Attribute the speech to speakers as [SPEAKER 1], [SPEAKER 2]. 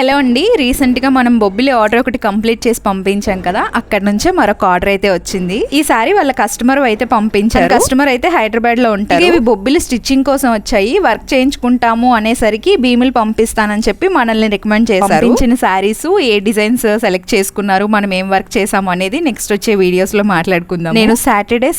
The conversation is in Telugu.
[SPEAKER 1] హలో అండి. రీసెంట్గా మనం బొబ్బిలి ఆర్డర్ ఒకటి కంప్లీట్ చేసి పంపించాం కదా అక్కడ నుంచే మరొక ఆర్డర్ అయితే వచ్చింది. ఈ వాళ్ళ కస్టమర్ అయితే పంపించారు. కస్టమర్ అయితే హైదరాబాద్లో ఉంటారు ఇవి బొబ్బిలి స్టిచ్చింగ్ కోసం వచ్చాయి. వర్క్ చేయించుకుంటాము అనేసరికి భీములు పంపిస్తానని చెప్పి మనల్ని రికమెండ్ చేశారు. ఇచ్చిన శారీస్ ఏ డిజైన్స్ సెలెక్ట్ చేసుకున్నారు మనం ఏం వర్క్ చేసాము అనేది నెక్స్ట్ వచ్చే వీడియోస్లో మాట్లాడుకుందాం నేను సాటర్డే